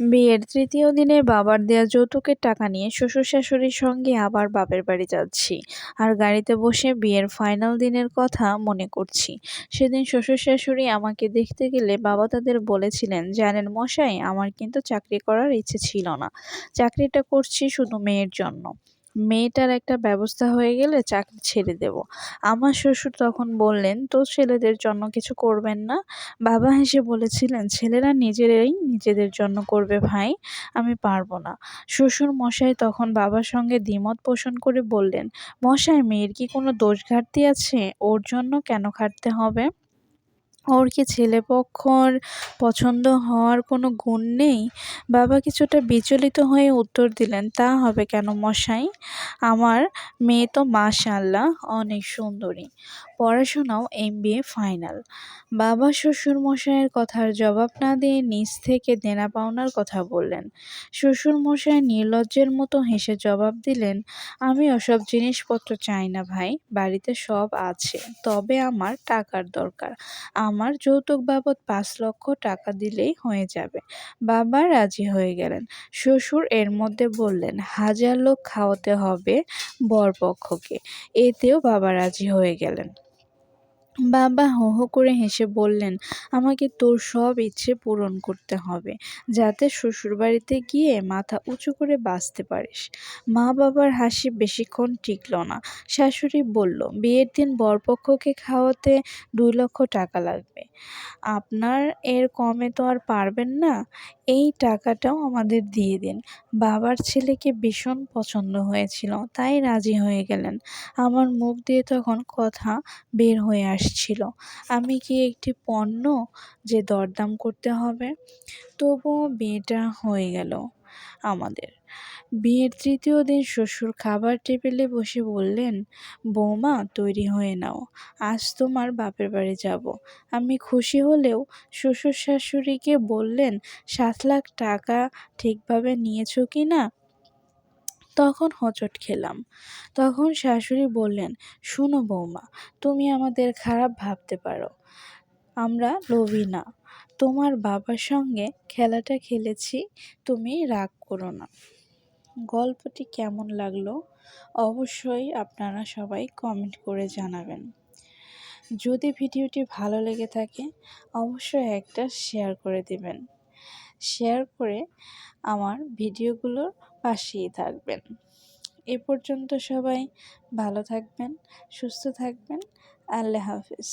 বিয়ের তৃতীয় দিনে বাবার দেয়া যৌতুকের টাকা নিয়ে শ্বশুর শাশুড়ির সঙ্গে আবার বাপের বাড়ি যাচ্ছি আর গাড়িতে বসে বিয়ের ফাইনাল দিনের কথা মনে করছি। সেদিন শ্বশুর শাশুড়ি আমাকে দেখতে গেলে বাবা তাদের বলেছিলেন, জানেন মশাই, আমার কিন্তু চাকরি করার ইচ্ছে ছিল না। চাকরিটা করছি শুধু মেয়ের জন্য। মেয়েটার একটা ব্যবস্থা হয়ে গেলে চাকরি ছেড়ে দেব। আমার শ্বশুর তখন বললেন, তো ছেলেদের জন্য কিছু করবেন না? বাবা হেসে বলেছিলেন, ছেলেরা নিজেরাই নিজেদের জন্য করবে ভাই, আমি পারব না। শ্বশুর মশাই তখন বাবার সঙ্গে দ্বিমত পোষণ করে বললেন, মশাই, মেয়ের কি কোনো দোষ ঘাটতি আছে? ওর জন্য কেন খাটতে হবে? ওর কি ছেলেপক্ষর পছন্দ হওয়ার কোনো গুণ নেই? বাবা কিছুটা বিচলিত হয়ে উত্তর দিলেন, তা হবে কেন মশাই? আমার মেয়ে তো মাশাল্লাহ অনেক সুন্দরী। পড়াশোনাও এম ফাইনাল। বাবা শ্বশুর মশাইয়ের কথার জবাব না দিয়ে নিচ থেকে দেনা পাওনার কথা বললেন। শ্বশুর মশাই নির্লজ্জের মতো হেসে জবাব দিলেন, আমি ওসব জিনিসপত্র চাই না ভাই, বাড়িতে সব আছে, তবে আমার টাকার দরকার। আমার যৌতুক বাবদ পাঁচ লক্ষ টাকা দিলেই হয়ে যাবে। বাবা রাজি হয়ে গেলেন। শ্বশুর এর মধ্যে বললেন, হাজার লোক খাওয়াতে হবে বরপক্ষকে। এতেও বাবা রাজি হয়ে গেলেন। বাবা হো হো করে হেসে বললেন, আমাকে তোর সব ইচ্ছে পূরণ করতে হবে, যাতে শ্বশুরবাড়িতে গিয়ে মাথা উঁচু করে বাঁচতে পারিস। মা বাবার হাসি বেশিক্ষণ টিকল না। শাশুড়ি বলল, বিয়ের দিন বরপক্ষকে খাওয়াতে দুই লক্ষ টাকা লাগবে। আপনার এর কমে তো আর পারবেন না। এই টাকাটাও আমাদের দিয়ে দিন। বাবার ছেলেকে ভীষণ পছন্দ হয়েছিল, তাই রাজি হয়ে গেলেন। আমার মুখ দিয়ে তখন কথা বের হয়ে আসছিল। আমি কি একটি পণ্য যে দরদাম করতে হবে? তবুও বিয়েটা হয়ে গেল আমাদের। বিয়ের তৃতীয় দিন শ্বশুর খাবার টেবিলে বসে বললেন, বৌমা, তৈরি হয়ে নাও। আজ তোমার বাপের বাড়ি যাব। আমি খুশি হলেও শ্বশুর শাশুড়িকে বললেন, সাত লাখ টাকা ঠিকভাবে নিয়েছো কি না? তখন হোঁচট খেলাম। তখন শাশুড়ি বললেন, শুনো বৌমা, তুমি আমাদের খারাপ ভাবতে পারো। আমরা লোভী না। তোমার বাবার সঙ্গে খেলাটা খেলেছি, তুমি রাগ করো না। গল্পটি কেমন লাগল অবশ্যই আপনারা সবাই কমেন্ট করে জানাবেন। যদি ভিডিওটি ভালো লেগে থাকে, অবশ্যই একটা শেয়ার করে দেবেন। শেয়ার করে আমার ভিডিওগুলোর পাশেই থাকবেন। এ পর্যন্ত সবাই ভালো থাকবেন, সুস্থ থাকবেন। আল্লাহ হাফিজ।